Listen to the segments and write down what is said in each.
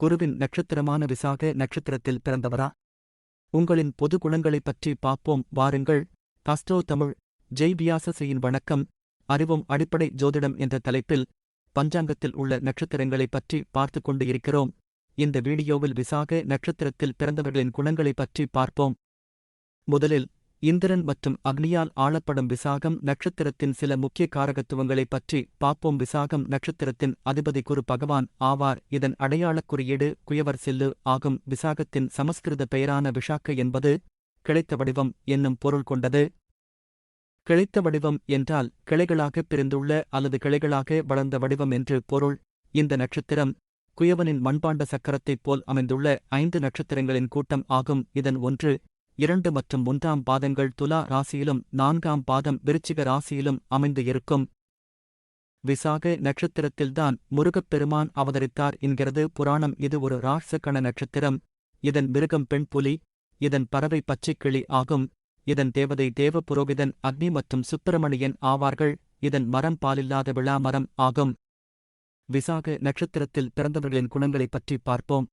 குருவின் நட்சத்திரமான விசாக நட்சத்திரத்தில் பிறந்தவரா? உங்களின் பொது குணங்களைப் பற்றி பார்ப்போம். வாருங்கள். காஸ்டோ தமிழ் ஜெய் வியாசசியின் வணக்கம். அறிவும் அடிப்படை ஜோதிடம் என்ற தலைப்பில் பஞ்சாங்கத்தில் உள்ள நட்சத்திரங்களைப் பற்றி பார்த்துக் கொண்டு இருக்கிறோம். இந்த வீடியோவில் விசாக நட்சத்திரத்தில் பிறந்தவர்களின் குணங்களைப் பற்றி பார்ப்போம். முதலில் இந்திரன் மற்றும் அக்னியால் ஆளப்படும் விசாகம் நட்சத்திரத்தின் சில முக்கிய காரகத்துவங்களைப் பற்றி பாப்போம் விசாகம் நட்சத்திரத்தின் அதிபதி குரு பகவான் ஆவார். இதன் அடையாளக் குறியீடு குயவர் செல்லு ஆகும். விசாகத்தின் சமஸ்கிருத பெயரான விஷாக்க என்பது கிளைத்த வடிவம் என்னும் பொருள் கொண்டது. கிளைத்த வடிவம் என்றால் கிளைகளாக பிரிந்துள்ள அல்லது கிளைகளாக வளர்ந்த வடிவம் என்று பொருள். இந்த நட்சத்திரம் குயவனின் மண்பாண்ட சக்கரத்தைப் போல் அமைந்துள்ள ஐந்து நட்சத்திரங்களின் கூட்டம் ஆகும். இதன் ஒன்று இரண்டு மற்றும் மூன்றாம் பாதங்கள் துலா ராசியிலும் நான்காம் பாதம் விருச்சிக ராசியிலும் அமைந்து இருக்கும். விசாக நட்சத்திரத்தில்தான் முருகப்பெருமான் அவதரித்தார் என்கிறது. புராணம் இது ஒரு ராட்சக்கண நட்சத்திரம். இதன் மிருகம் பெண் புலி இதன் பறவை பச்சைக்கிளி ஆகும். இதன் தேவதை தேவ புரோகிதன் அக்னி மற்றும் சுப்பிரமணியன் ஆவார்கள். இதன் மரம் பாலில்லாத விழா மரம் ஆகும். விசாக நட்சத்திரத்தில் பிறந்தவர்களின் குணங்களைப் பற்றி பார்ப்போம்.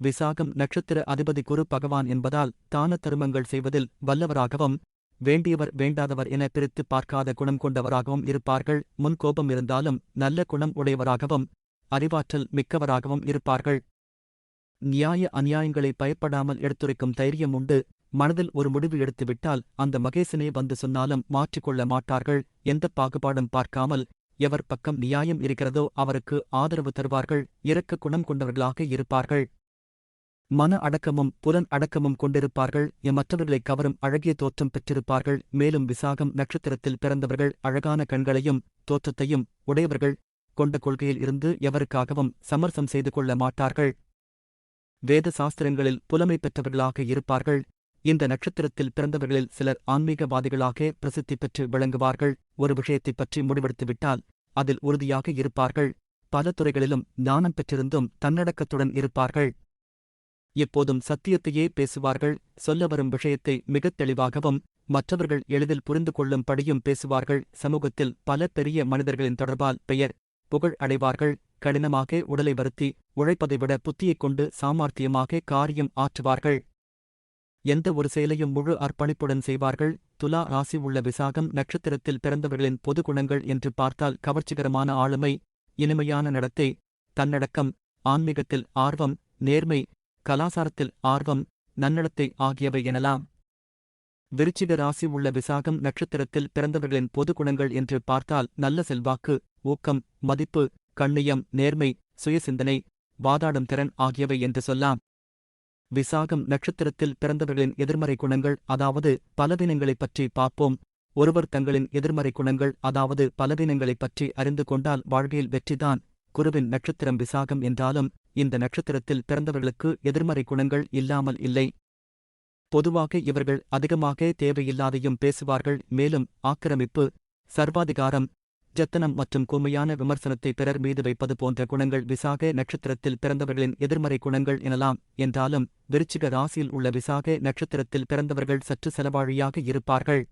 விசாகம் நட்சத்திர அதிபதி குரு பகவான் என்பதால் தான தருமங்கள் செய்வதில் வல்லவராகவும் வேண்டியவர் வேண்டாதவர் என பிரித்து பார்க்காத குணம் கொண்டவராகவும் இருப்பார்கள். முன் கோபம் இருந்தாலும் நல்ல குணம் உடையவராகவும் அறிவாற்றல் மிக்கவராகவும் இருப்பார்கள். நியாய அநியாயங்களை பயப்படாமல் எடுத்துரைக்கும் தைரியம் உண்டு. மனதில் ஒரு முடிவு எடுத்துவிட்டால் அந்த மகேசனே வந்து சொன்னாலும் மாற்றிக்கொள்ள மாட்டார்கள். எந்த பாகுபாடும் பார்க்காமல் எவர் பக்கம் நியாயம் இருக்கிறதோ அவருக்கு ஆதரவு தருவார்கள். இரக்க குணம் கொண்டவர்களாக இருப்பார்கள். மன அடக்கமும் புலன் அடக்கமும் கொண்டிருப்பார்கள். மற்றவர்களை கவரும் அழகிய தோற்றம் பெற்றிருப்பார்கள். மேலும் விசாகம் நட்சத்திரத்தில் பிறந்தவர்கள் அழகான கண்களையும் தோற்றத்தையும் உடையவர்கள் கொண்ட கொள்கையில் இருந்து எவருக்காகவும் சமரசம் செய்து கொள்ள மாட்டார்கள். வேத சாஸ்திரங்களில் புலமை பெற்றவர்களாக இருப்பார்கள். இந்த நட்சத்திரத்தில் பிறந்தவர்களில் சிலர் ஆன்மீகவாதிகளாக பிரசித்தி பெற்று விளங்குவார்கள். ஒரு விஷயத்தைப் பற்றி முடிவெடுத்துவிட்டால் அதில் உறுதியாக இருப்பார்கள். பல துறைகளிலும் ஞானம் பெற்றிருந்தும் தன்னடக்கத்துடன் இருப்பார்கள். எப்போதும் சத்தியத்தையே பேசுவார்கள் சொல்ல வரும் விஷயத்தை மிகத் தெளிவாகவும் மற்றவர்கள் எளிதில் புரிந்து கொள்ளும்படியும் பேசுவார்கள். சமூகத்தில் பல பெரிய மனிதர்களின் தொடர்பால் பெயர் புகழ் அடைவார்கள். கடினமாக உடலை வருத்தி உழைப்பதை விட புத்தியைக் கொண்டு சாமார்த்தியமாக காரியம் ஆற்றுவார்கள். எந்த ஒரு செயலையும் முழு அர்ப்பணிப்புடன் செய்வார்கள். துலா ராசி உள்ள விசாகம் நட்சத்திரத்தில் பிறந்தவர்களின் பொது குணங்கள் என்று பார்த்தால் கவர்ச்சிகரமான ஆளுமை இனிமையான நடத்தை தன்னடக்கம் ஆன்மீகத்தில் ஆர்வம் நேர்மை கலாசாரத்தில் ஆர்வம் நன்னடத்தை ஆகியவை எனலாம். விருச்சிக ராசி உள்ள விசாகம் நட்சத்திரத்தில் பிறந்தவர்களின் பொது குணங்கள் என்று பார்த்தால் நல்ல செல்வாக்கு ஊக்கம் மதிப்பு கண்ணியம் நேர்மை சுயசிந்தனை வாதாடும் திறன் ஆகியவை என்று சொல்லாம். விசாகம் நட்சத்திரத்தில் பிறந்தவர்களின் எதிர்மறை குணங்கள் அதாவது பலவீனங்களைப் பற்றி பார்ப்போம். ஒருவர் தங்களின் எதிர்மறை குணங்கள் அதாவது பலவீனங்களைப் பற்றி அறிந்து கொண்டால் வாழ்க்கையில் வெற்றிதான். குருவின் நட்சத்திரம் விசாகம் என்றாலும் இந்த நட்சத்திரத்தில் பிறந்தவர்களுக்கு எதிர்மறை குணங்கள் இல்லாமல் இல்லை. பொதுவாக இவர்கள் அதிகமாக தேவையில்லாதையும் பேசுவார்கள் மேலும் ஆக்கிரமிப்பு சர்வாதிகாரம் ஜத்தனம் மற்றும் கூமையான விமர்சனத்தை பிறர் மீது வைப்பது போன்ற குணங்கள் விசாக நட்சத்திரத்தில் பிறந்தவர்களின் எதிர்மறை குணங்கள் எனலாம் என்றாலும் விருச்சிக ராசியில் உள்ள விசாக நட்சத்திரத்தில் பிறந்தவர்கள் சற்று செலவாழியாக இருப்பார்கள்.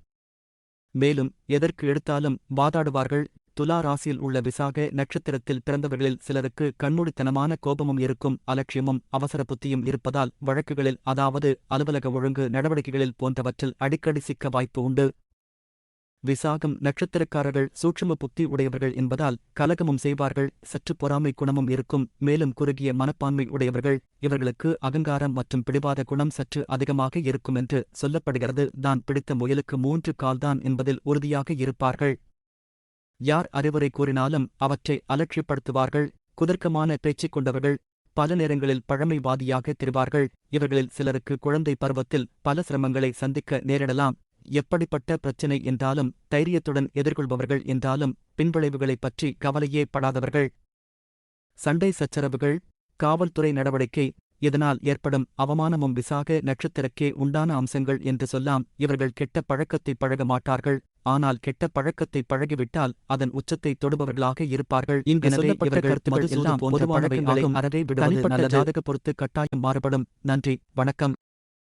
மேலும் எதற்கு எடுத்தாலும் வாதாடுவார்கள் துலா ராசியில் உள்ள விசாக நட்சத்திரத்தில் பிறந்தவர்களில் சிலருக்கு கண்மூடித்தனமான கோபமும் இருக்கும் அலட்சியமும் அவசர புத்தியும் இருப்பதால் வழக்குகளில் அதாவது அலுவலக ஒழுங்கு நடவடிக்கைகளில் போன்றவற்றில் அடிக்கடி சிக்க வாய்ப்பு உண்டு. விசாகம் நட்சத்திரக்காரர்கள் சூட்சும புத்தி உடையவர்கள் என்பதால் கலகமும் செய்வார்கள் சற்று பொறாமை குணமும் இருக்கும் மேலும் குறுகிய மனப்பான்மை உடையவர்கள் இவர்களுக்கு அகங்காரம் மற்றும் பிடிவாத குணம் சற்று அதிகமாக இருக்கும் என்று சொல்லப்படுகிறது. தான் பிடித்த முயலுக்கு மூன்று கால்தான் என்பதில் உறுதியாக இருப்பார்கள். யார் அறிவுரை கூறினாலும் அவற்றை அலட்சியப்படுத்துவார்கள் குதர்க்கமான பேச்சு கொண்டவர்கள் பல நேரங்களில் பழமைவாதியாக தெரிவார்கள். இவர்களில் சிலருக்கு குழந்தை பருவத்தில் பல சிரமங்களை சந்திக்க நேரிடலாம். எப்படிப்பட்ட பிரச்சினை என்றாலும் தைரியத்துடன் எதிர்கொள்பவர்கள் என்றாலும் பின்விளைவுகளைப் பற்றி கவலையே படாதவர்கள். சண்டை சச்சரவுகள் காவல்துறை நடவடிக்கை இதனால் ஏற்படும் அவமானமும் விசாக நட்சத்திரக்கே உண்டான அம்சங்கள் என்று சொல்லாம் இவர்கள் கெட்ட பழக்கத்தை பழக மாட்டார்கள். ஆனால் கெட்ட பழக்கத்தை பழகிவிட்டால் அதன் உச்சத்தை தொடுபவர்களாக இருப்பார்கள். இங்கு சொல்லப்பட்ட கருத்துக்கள் எல்லாம் பொதுவானவை ஆகும். அறவே விடுவது நல்ல ஜாதக பொறுத்து கட்டாயம் மாறுபடும். நன்றி. வணக்கம்.